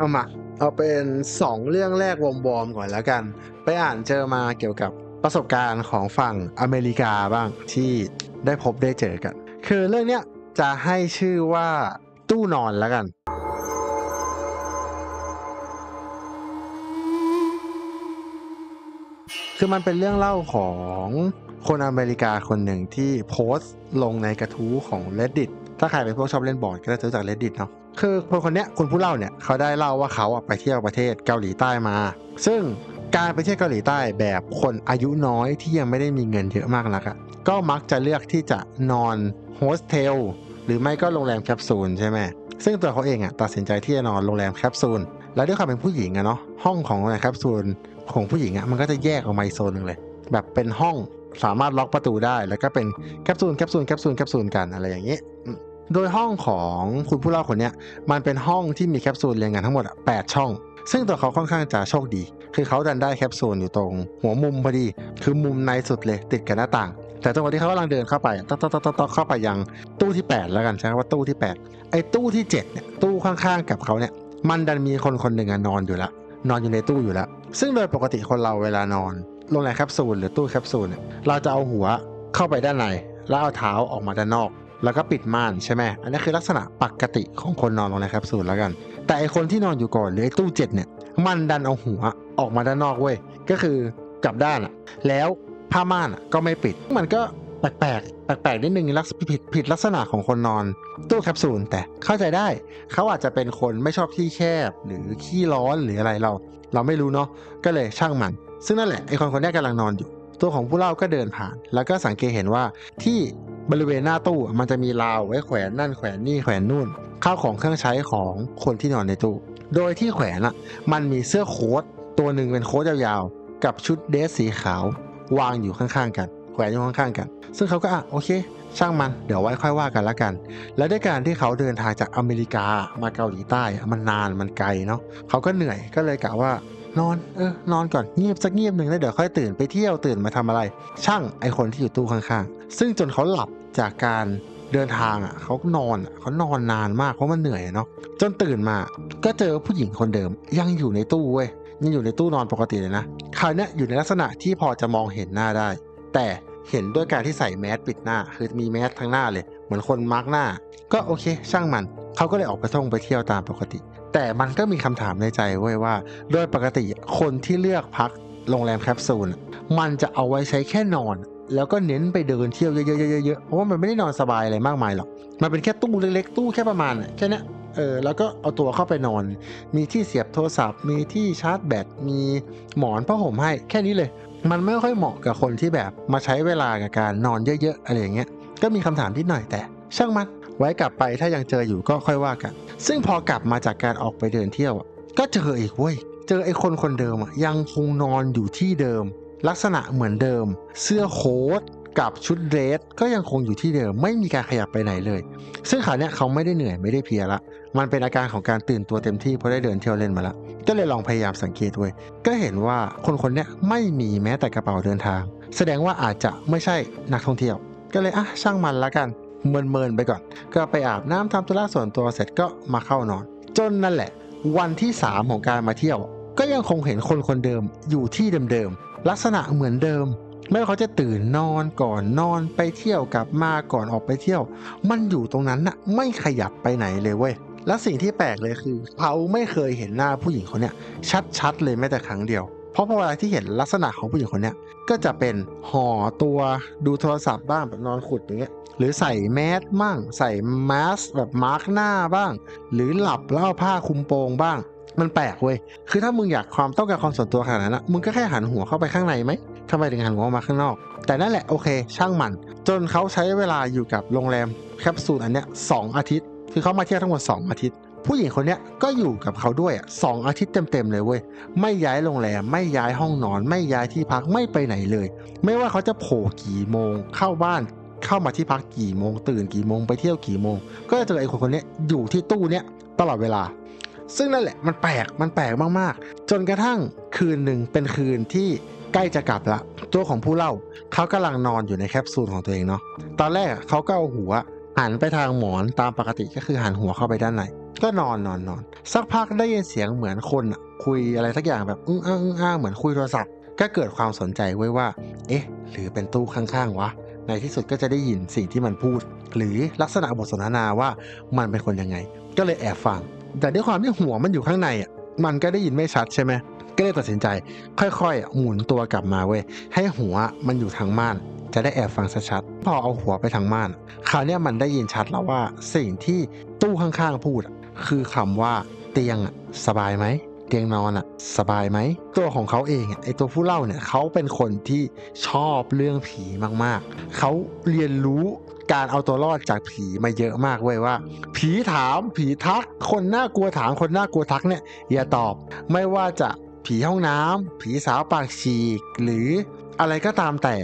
เอามาเอาเป็นสองเรื่องแรกวอมๆก่อนแล้วกัน ไปอ่านเจอมาเกี่ยวกับประสบการณ์ของฝั่งอเมริกาบ้างที่ได้พบได้เจอกัน คือเรื่องเนี้ยจะให้ชื่อว่าตู้นอนแล้วกัน คือมันเป็นเรื่องเล่าของคนอเมริกาคนหนึ่งที่โพสต์ลงในกระทู้ของ reddit ถ้าใครเป็นพวกชอบเล่นบอร์ดก็จะรู้จัก reddit เนาะ คือคนคนนี้ยคนผู้เล่าเนี่ยเขาได้เล่าว่าเขาไปเที่ยวประเทศเกาหลีใต้มา ซึ่งการไปเที่ยวเกาหลีใต้แบบคนอายุน้อยที่ยังไม่ได้มีเงินเยอะมากนักอะก็มักจะเลือกที่จะนอนโฮสเทลหรือไม่ก็โรงแรมแคปซูลใช่ไหมซึ่งตัวเขาเองอะตัดสินใจที่จะนอนโรงแรมแคปซูลแล้วด้วยความเป็นผู้หญิงอะเนาะห้องของโรงแรมแคปซูลของผู้หญิงอะมันก็จะแยกออกมาอีกโซนหนึ่งเลย แบบเป็นห้องสามารถล็อกประตูได้ แล้วก็เป็นแคปซูลแคปซูลแคปซูลแคปซูลกันอะไรอย่างนี้ โดยห้องของคุณผู้เล่าคนนี้มันเป็นห้องที่มีแคปซูลเรียงกันทั้งหมด 8 ช่อง ซึ่งตัวเขาค่อนข้างจะโชคดี คือเขาดันได้แคปซูลอยู่ตรงหัวมุมพอดี คือมุมในสุดเลยติดกับหน้าต่าง แต่จังหวะที่เขากำลังเดินเข้าไปต๊อกต๊อกต๊อกต๊อกเข้าไปยังตู้ที่ 8 แล้วกันใช้คำว่าตู้ที่ 8 ไอ้ตู้ที่7เนี่ยตู้ข้างๆกับเขาเนี่ยมันดันมีคนคนหนึ่งนอนอยู่แล้วนอนอยู่ในตู้อยู่แล้ว ซึ่งโดยปกติคนเราเวลานอนโรงแรมแคปซูลหรือตู้แคปซูลเนี่ยเราจะเอาหัวเข้าไปด้านในแล้วเอาเท้าออกมาด้านนอก แล้วก็ปิดม่านใช่ไหมอันนี้คือลักษณะปกติของคนนอนโรงแรมแคปซูลแล้วกัน แต่ไอคนที่นอนอยู่ก่อนหรือไอตู้เจ็ดเนี่ย มันดันเอาหัวออกมาด้านนอกเว้ย ก็คือกลับด้านอะแล้วผ้าม่านก็ไม่ปิด มันก็แปลกแปลกนิดนึงลักษผิดผิดลักษณะของคนนอนตู้แคปซูลแต่เข้าใจได้ เขาอาจจะเป็นคนไม่ชอบที่แคบหรือขี้ร้อนหรืออะไรเรา เราไม่รู้เนาะก็เลยช่างมัน ซึ่งนั่นแหละไอคนคนนี้กำลังนอนอยู่ ตัวของผู้เล่าก็เดินผ่าน แล้วก็สังเกตเห็นว่าที่ บริเวณหน้าตู้มันจะมีราวไว้แขวนนั่นแขวนนี่แขวนนู่น ข้าวของเครื่องใช้ของคนที่นอนในตู้ โดยที่แขวนอะมันมีเสื้อโค้ทตัวหนึ่งเป็นโค้ทยาวๆ กับชุดเดรสสีขาว วางอยู่ข้างๆกัน แขวนอยู่ข้างๆกัน ซึ่งเขาก็อะโอเค ช่างมันเดี๋ยวไว้ค่อยว่ากันละกัน และด้วยการที่เขาเดินทางจากอเมริกามาเกาหลีใต้มันนานมันไกลเนาะเขาก็เหนื่อยก็เลยกะว่า นอน เออ นอนก่อนเงียบสักเงียบหนึ่งแล้วเดี๋ยวค่อยตื่นไปเที่ยวตื่นมาทำอะไร ช่างไอคนที่อยู่ตู้ข้างๆ ซึ่งจนเขาหลับจากการเดินทางอะเขานอนอะเขานอนนานมากเพราะมันเหนื่อยเนาะจนตื่นมาก็เจอผู้หญิงคนเดิม ยังอยู่ในตู้เว้ยยังอยู่ในตู้นอนปกติเลยนะคราวนี้อยู่ในลักษณะที่พอจะมองเห็นหน้าได้ แต่เห็นด้วยการที่ใส่แมสปิดหน้า คือมีแมสทั้งหน้าเลย เหมือนคนมาร์กหน้า ก็โอเค ช่างมันเขาก็เลยออกไปท่องไปเที่ยวตามปกติ แต่มันก็มีคำถามในใจเว้ยว่า โดยปกติคนที่เลือกพักโรงแรมแคปซูลมันจะเอาไว้ใช้แค่นอน แล้วก็เน้นไปเดินเที่ยวเยอะๆๆๆเพราะว่ามันไม่ได้นอนสบายอะไรมากมายหรอก มันเป็นแค่ตู้เล็กๆ ตู้แค่ประมาณแค่นี้เออแล้วก็เอาตัวเข้าไปนอน มีที่เสียบโทรศัพท์ มีที่ชาร์จแบต มีหมอนผ้าห่มให้แค่นี้เลย มันไม่ค่อยเหมาะกับคนที่แบบมาใช้เวลากับการนอนเยอะๆอะไรอย่างเงี้ย ก็มีคำถามนิดหน่อยแต่ ช่างมัน ไว้กลับไปถ้ายังเจออยู่ก็ค่อยว่ากัน ซึ่งพอกลับมาจากการออกไปเดินเที่ยว ก็เจออีกเว้ย เจอไอ้คนคนเดิมอะยังคงนอนอยู่ที่เดิม ลักษณะเหมือนเดิม เสื้อโค้ทกับชุดเดรสก็ยังคงอยู่ที่เดิมไม่มีการขยับไปไหนเลย ซึ่งคราวเนี้ยเขาไม่ได้เหนื่อยไม่ได้เพียละ มันเป็นอาการของการตื่นตัวเต็มที่เพราะได้เดินเที่ยวเล่นมาแล้วก็เลยลองพยายามสังเกตเว้ยก็เห็นว่าคนคนเนี้ยไม่มีแม้แต่กระเป๋าเดินทาง แสดงว่าอาจจะไม่ใช่นักท่องเที่ยว ก็เลยอะช่างมันละกัน เมินๆไปก่อน ก็ไปอาบน้ำทำธุระส่วนตัวเสร็จก็มาเข้านอน จนนั่นแหละ วันที่ 3 ของการมาเที่ยว ก็ยังคงเห็นคนคนเดิมอยู่ที่เดิมๆลักษณะเหมือนเดิมไม่ว่าเขาจะตื่นนอนก่อนนอนไปเที่ยวกลับมาก่อนออกไปเที่ยว มันอยู่ตรงนั้นน่ะไม่ขยับไปไหนเลยเว้ยและสิ่งที่แปลกเลยคือเขาไม่เคยเห็นหน้าผู้หญิงคนเนี้ยชัดๆเลยแม้แต่ครั้งเดียว เพราะพอเวลาที่เห็นลักษณะของผู้หญิงคนเนี้ยก็จะเป็นห่อตัวดูโทรศัพท์บ้างแบบนอนขุดอย่างเงี้ย หรือใส่แมสบ้าง ใส่มาสก์แบบมาร์กหน้าบ้าง หรือหลับแล้วเอาผ้าคลุมโปงบ้าง มันแปลกเว้ย คือถ้ามึงอยากความต้องการความส่วนตัวขนาดนั้นนะมึงก็แค่หันหัวเข้าไปข้างในไหมทำไมถึงหันหัวออกมาข้างนอก แต่นั่นแหละโอเค ช่างมัน จนเขาใช้เวลาอยู่กับโรงแรมแคปซูลอันเนี้ยสองอาทิตย์ คือเขามาเที่ยวทั้งหมด 2 อาทิตย์ผู้หญิงคนเนี้ยก็อยู่กับเขาด้วยอะสองอาทิตย์เต็มๆเลยเว้ยไม่ย้ายโรงแรมไม่ย้ายห้องนอน ไม่ย้ายที่พักไม่ไปไหนเลย ไม่ว่าเขาจะโผล่กี่โมง เข้าบ้าน เข้ามาที่พักกี่โมงตื่นกี่โมงไปเที่ยวกี่โมง ก็จะเจอไอ้คนคนนี้อยู่ที่ตู้เนี้ยตลอดเวลา ซึ่งนั่นแหละมันแปลกมันแปลกมากๆ จนกระทั่งคืนหนึ่งเป็นคืนที่ใกล้จะกลับละตัวของผู้เล่าเขากำลังนอนอยู่ในแคปซูลของตัวเองเนาะตอนแรกเขาก็เอาหัวหันไปทางหมอนตามปกติก็คือหันหัวเข้าไปด้านในก็นอนนอนนอนสักพักได้ยินเสียงเหมือนคนคุยอะไรสักอย่างแบบอึ้งอ้างอึ้งอ้างเหมือนคุยโทรศัพท์ก็เกิดความสนใจไว้ว่า เอ๊ะ หรือเป็นตู้ข้างๆวะ ในที่สุดก็จะได้ยินสิ่งที่มันพูด หรือลักษณะบทสนทนาว่ามันเป็นคนยังไง ก็เลยแอบฟัง แต่ด้วยความที่หัวมันอยู่ข้างในอะมันก็ได้ยินไม่ชัดใช่ไหมก็เลยตัดสินใจ ค่อยๆ หมุนตัวกลับมาเว้ยให้หัวมันอยู่ทางม่าน จะได้แอบฟังชัดๆพอเอาหัวไปทางม่าน คราวนี้มันได้ยินชัดแล้วว่าสิ่งที่ตู้ข้างๆพูด คือคำว่าเตียงสบายไหม เตียงนอนอะสบายไหม ตัวของเขาเองไอตัวผู้เล่าเนี่ยเขาเป็นคนที่ชอบเรื่องผีมากๆ เขาเรียนรู้การเอาตัวรอดจากผีมาเยอะมากเว้ยว่า ผีถามผีทัก คนน่ากลัวถามคนน่ากลัวทักเนี่ยอย่าตอบไม่ว่าจะผีห้องน้ำผีสาวปากฉีก หรืออะไรก็ตามแต่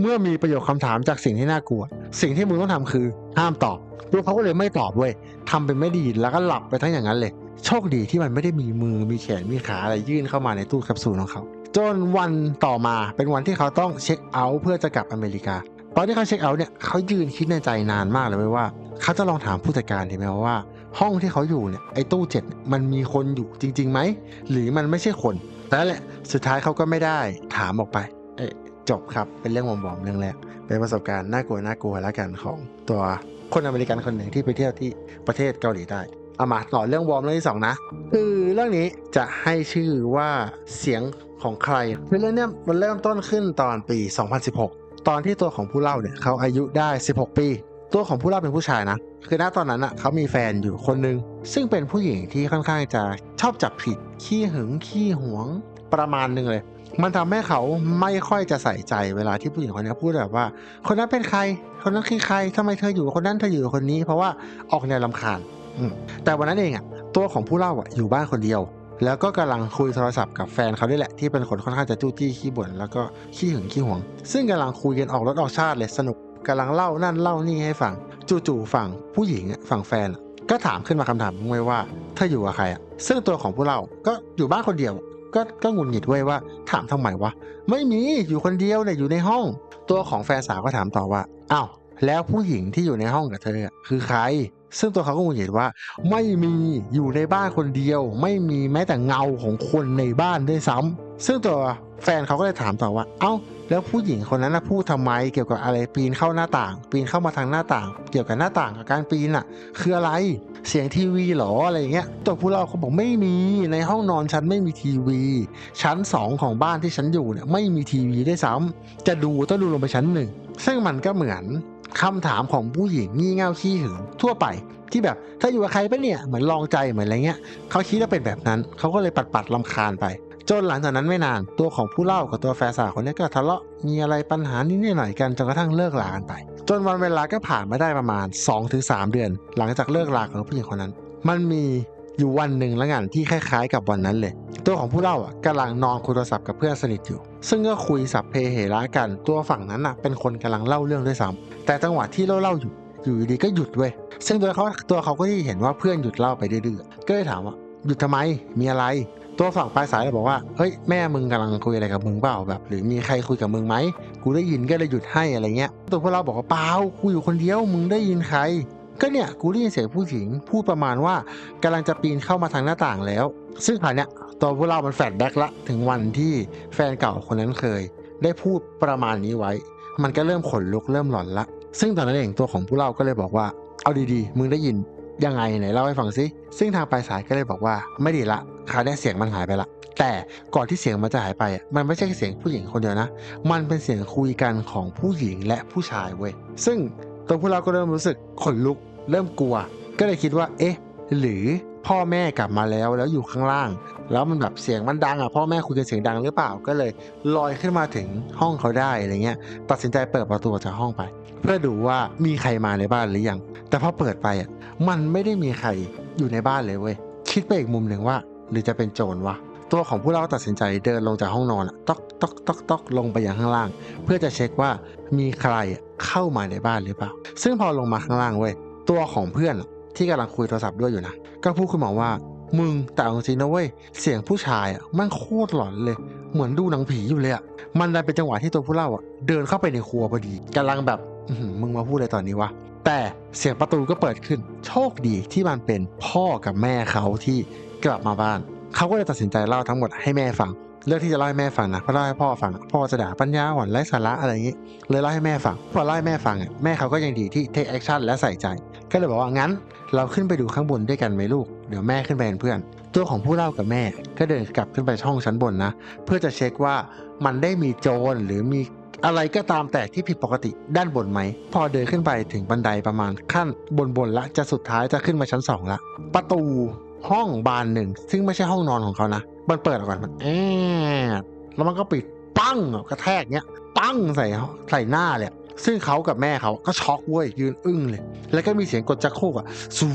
เมื่อมีประโยคคำถามจากสิ่งที่น่ากลัว สิ่งที่มึงต้องทำคือห้ามตอบตัวเขาก็เลยไม่ตอบเว้ยทำเป็นไม่ดีแล้วก็หลับไปทั้งอย่างนั้นเลย โชคดีที่มันไม่ได้มีมือมีแขนมีขาอะไรยื่นเข้ามาในตู้แคปซูลของเขา จนวันต่อมาเป็นวันที่เขาต้องเช็คเอาท์เพื่อจะกลับอเมริกา ตอนที่เขาเช็คเอาท์เนี่ยเขายืนคิดในใจนานมากเลยเว้ยว่า เขาจะลองถามผู้จัดการดีไหมว่า ห้องที่เขาอยู่เนี่ยไอ้ตู้เจ็ดมันมีคนอยู่จริงๆไหมหรือมันไม่ใช่คนแต่แหละสุดท้ายเขาก็ไม่ได้ถามออกไปจบครับ เป็นเรื่องบอมๆเรื่องแรก เป็นประสบการณ์น่ากลัวน่ากลัวแล้วกันของตัวคนอเมริกันคนหนึ่งที่ไปเที่ยวที่ประเทศเกาหลีใต้ เอามาต่อเรื่องวอร์มเรื่องที่สองนะคือเรื่องนี้จะให้ชื่อว่าเสียงของใครคือเรื่องนี้มันเริ่มต้นขึ้นตอนปี 2016 ตอนที่ตัวของผู้เล่าเนี่ยเขาอายุได้ 16 ปี ตัวของผู้เล่าเป็นผู้ชายนะ คือณตอนนั้นอะเขามีแฟนอยู่คนหนึ่งซึ่งเป็นผู้หญิงที่ค่อนข้างจะชอบจับผิด ขี้หึงขี้หวงประมาณหนึ่งเลย มันทำให้เขาไม่ค่อยจะใส่ใจเวลาที่ผู้หญิงคนนี้พูดแบบว่า คนนั้นเป็นใคร คนนั้นคือใครทำไมเธออยู่กับคนนั้นเธออยู่กับคนนี้ เพราะว่าออกแนวลำคาญ แต่วันนั้นเองอะตัวของผู้เล่าอะอยู่บ้านคนเดียว แล้วก็กำลังคุยโทรศัพท์กับแฟนเขาด้วยแหละที่เป็นคนค่อนข้างจะจู้จี้ขี้บ่นแล้วก็ขี้หึงขี้หวง ซึ่งกำลังคุยกันออกรถออกชาติเลยสนุกกำลังเล่านั่นเล่านี่ให้ฟังจู่ๆฝั่งผู้หญิงฝั่งแฟน ก็ถามขึ้นมาคำถามไว้ว่าเธออยู่กับใครอะซึ่งตัวของผู้เล่าก็อยู่บ้านคนเดียวก็ก็งุดหงิดไว้ยว่าถามทำไมวะ ไม่มีอยู่คนเดียวเนี่ยอยู่ในห้อง ตัวของแฟนสาวก็ถามต่อว่าอ้าวแล้วผู้หญิงที่อยู่ในห้องกับเธอคือใคร ซึ่งตัวเขาก็หงุดหงิดว่า ไม่มีอยู่ในบ้านคนเดียว ไม่มีแม้แต่เงาของคนในบ้านด้วยซ้ำซึ่งตัวแฟนเขาก็เลยถามต่อว่า เอ้า แล้วผู้หญิงคนนั้นนะพูดทำไมเกี่ยวกับอะไรปีนเข้าหน้าต่าง ปีนเข้ามาทางหน้าต่าง เกี่ยวกับหน้าต่างกับการปีนอะ คืออะไรเสียงทีวีหรออะไรอย่างเงี้ยตัวผู้เล่าเขาบอกไม่มีในห้องนอนฉันไม่มีทีวี ชั้นสองของบ้านที่ฉันอยู่เนี่ยไม่มีทีวีด้วยซ้ำจะดูต้องดูลงไปชั้นหนึ่งซึ่งมันก็เหมือน คำถามของผู้หญิงงี่เง่าขี้หึงทั่วไปที่แบบถ้าอยู่กับใครปะเนี่ยเหมือนลองใจเหมือนอะไรเงี้ยเขาคิดว่าเป็นแบบนั้นเขาก็เลยปัดปัดลำคาญไป จนหลังจากนั้นไม่นานตัวของผู้เล่ากับตัวแฟนสาวคนนี้ก็ทะเลาะมีอะไรปัญหานิดหน่อยกันจนกระทั่งเลิกลากันไป จนวันเวลาก็ผ่านมาได้ประมาณ 2-3 เดือน หลังจากเลิกลาของผู้หญิงคนนั้น มันมีอยู่วันหนึ่งแล้วกันที่คล้ายๆ กับวันนั้นเลย ตัวของผู้เล่าอะกำลังนอนคุยโทรศัพท์กับเพื่อนสนิทอยู่ ซึ่งก็คุยสับเพเหระกันตัวฝั่งนั้นอะเป็นคนกำลังเล่าเรื่องด้วยซ้ แต่จังหวะที่เล่าเล่าอยู่อยู่ดีก็หยุดเว้ยซึ่งตัวเขาตัวเขาก็ที่เห็นว่าเพื่อนหยุดเล่าไปเดื้อๆก็เลยถามว่าหยุดทำไมมีอะไร ตัวฝั่งปลายสายเลยบอกว่าเฮ้ยแม่มึงกำลังคุยอะไรกับมึงเปล่าแบบ หรือมีใครคุยกับมึงไหมกูได้ยินก็เลยหยุดให้อะไรเงี้ย ตัวพวกเราบอกว่าเปล่ากูอยู่คนเดียวมึงได้ยินใครก็เนี่ยกูได้ยินเสียงผู้หญิงพูดประมาณว่ากำลังจะปีนเข้ามาทางหน้าต่างแล้ว ซึ่งคราวเนี้ยตัวพวกเรามันแฟลชแบ็กละถึงวันที่แฟนเก่าคนนั้นเคย ได้พูดประมาณนี้ไว้ มันก็เริ่มขนลุกเริ่มหลอนละ ซึ่งตอนนั้นเองตัวของผู้เล่าก็เลยบอกว่า เอาดีๆ มึงได้ยินยังไงไหนเล่าให้ฟังสิ ซึ่งทางปลายสายก็เลยบอกว่าไม่ดีละคราวนี้เสียงมันหายไปละ แต่ก่อนที่เสียงมันจะหายไปมันไม่ใช่เสียงผู้หญิงคนเดียวนะ มันเป็นเสียงคุยกันของผู้หญิงและผู้ชายเว้ย ซึ่งตัวผู้เราก็เริ่มรู้สึกขนลุก เริ่มกลัว ก็เลยคิดว่า เอ๊ะ หรือ พ่อแม่กลับมาแล้วแล้วอยู่ข้างล่าง แล้วมันแบบเสียงมันดังอะพ่อแม่คุยกันเสียงดังหรือเปล่าก็เลยลอยขึ้นมาถึงห้องเขาได้อะไรเงี้ยตัดสินใจเปิดประตูจากห้องไป เพื่อดูว่ามีใครมาในบ้านหรือยัง แต่พอเปิดไปอะมันไม่ได้มีใครอยู่ในบ้านเลยเว้ยคิดไปอีกมุมหนึ่งว่า หรือจะเป็นโจรวะตัวของผู้เล่าตัดสินใจเดินลงจากห้องนอนอะต๊อกต๊อกต๊อกต๊อกลงไปยังข้างล่าง เพื่อจะเช็คว่ามีใครเข้ามาในบ้านหรือเปล่า ซึ่งพอลงมาข้างล่างเว้ยตัวของเพื่อนอะ ที่กำลังคุยโทรศัพท์ด้วยอยู่นะ ก็พูดขึ้นมาว่า มึงแต่เอาจริงนะเว้ย เสียงผู้ชายอะมันโคตรหลอนเลย เหมือนดูหนังผีอยู่เลยอะ มันดันเป็นจังหวะที่ตัวผู้เล่าอะเดินเข้าไปในครัวพอดีกำลังแบบมึงมาพูดอะไรตอนนี้วะ แต่เสียงประตูก็เปิดขึ้น โชคดีที่มันเป็นพ่อกับแม่เขาที่กลับมาบ้าน เขาก็เลยตัดสินใจเล่าทั้งหมดให้แม่ฟัง เลือกที่จะเล่าให้แม่ฟังนะเพราะเล่าให้พ่อฟัง พ่อจะด่าปัญญาอ่อนไร้สาระอะไรอย่างนี้ เลยเล่าให้แม่ฟัง พอเล่าให้แม่ฟังอะแม่เขาก็ยังดีที่ take action และใส่ใจ ก็เลยบอกว่างั้น เราขึ้นไปดูข้างบนด้วยกันไหมลูก เดี๋ยวแม่ขึ้นไปเป็นเพื่อน ตัวของผู้เล่ากับแม่ก็เดินกลับขึ้นไปช่องชั้นบนนะ เพื่อจะเช็คว่ามันได้มีโจรหรือมีอะไรก็ตามแต่ที่ผิดปกติด้านบนไหม พอเดินขึ้นไปถึงบันไดประมาณขั้นบนบนละจะสุดท้ายจะขึ้นมาชั้นสองละ ประตูห้องบานหนึ่ง ซึ่งไม่ใช่ห้องนอนของเขานะ มันเปิดออกก่อนมันแอดแล้วมันก็ปิดปั้งกระแทกเนี้ยปั้งใส่ใส่หน้าเลย ซึ่งเขากับแม่เขาก็ช็อกเว้ยยืนอึ้งเลย แล้วก็มีเสียงกดชักโครกอะสู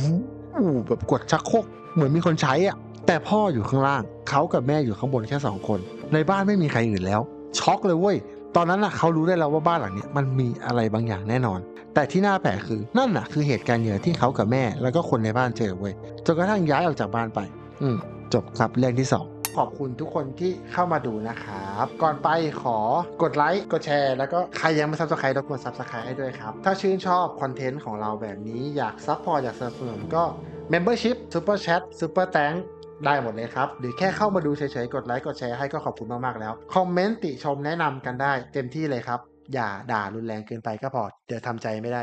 แบบกดชักโครกเหมือนมีคนใช้อะแต่พ่ออยู่ข้างล่าง เขากับแม่อยู่ข้างบนแค่สองคน ในบ้านไม่มีใครอื่นแล้ว ช็อกเลยเว้ย ตอนนั้นน่ะเขารู้ได้แล้วว่าบ้านหลังเนี้ยมันมีอะไรบางอย่างแน่นอน แต่ที่น่าแปลกคือนั่นน่ะคือเหตุการณ์เหนือที่เขากับแม่แล้วก็คนในบ้านเจอเว้ยจนกระทั่งย้ายออกจากบ้านไป อืมจบครับเรื่องที่สองขอบคุณทุกคนที่เข้ามาดูนะครับ ก่อนไปขอกดไลค์ กดแชร์ แล้วก็ใครยังไม่ซับสไครต์รบกวนซับสไครต์ให้ด้วยครับ ถ้าชื่นชอบคอนเทนต์ของเราแบบนี้อยากซัพพอร์ตอยากสนับสนุนก็ Membership Super Chat Super Thank ได้หมดเลยครับ หรือแค่เข้ามาดูเฉยๆ กดไลค์ กดแชร์ให้ก็ขอบคุณมากๆแล้ว คอมเมนต์ติชมแนะนำกันได้เต็มที่เลยครับ อย่าด่ารุนแรงเกินไปก็พอ เดี๋ยวทำใจไม่ได้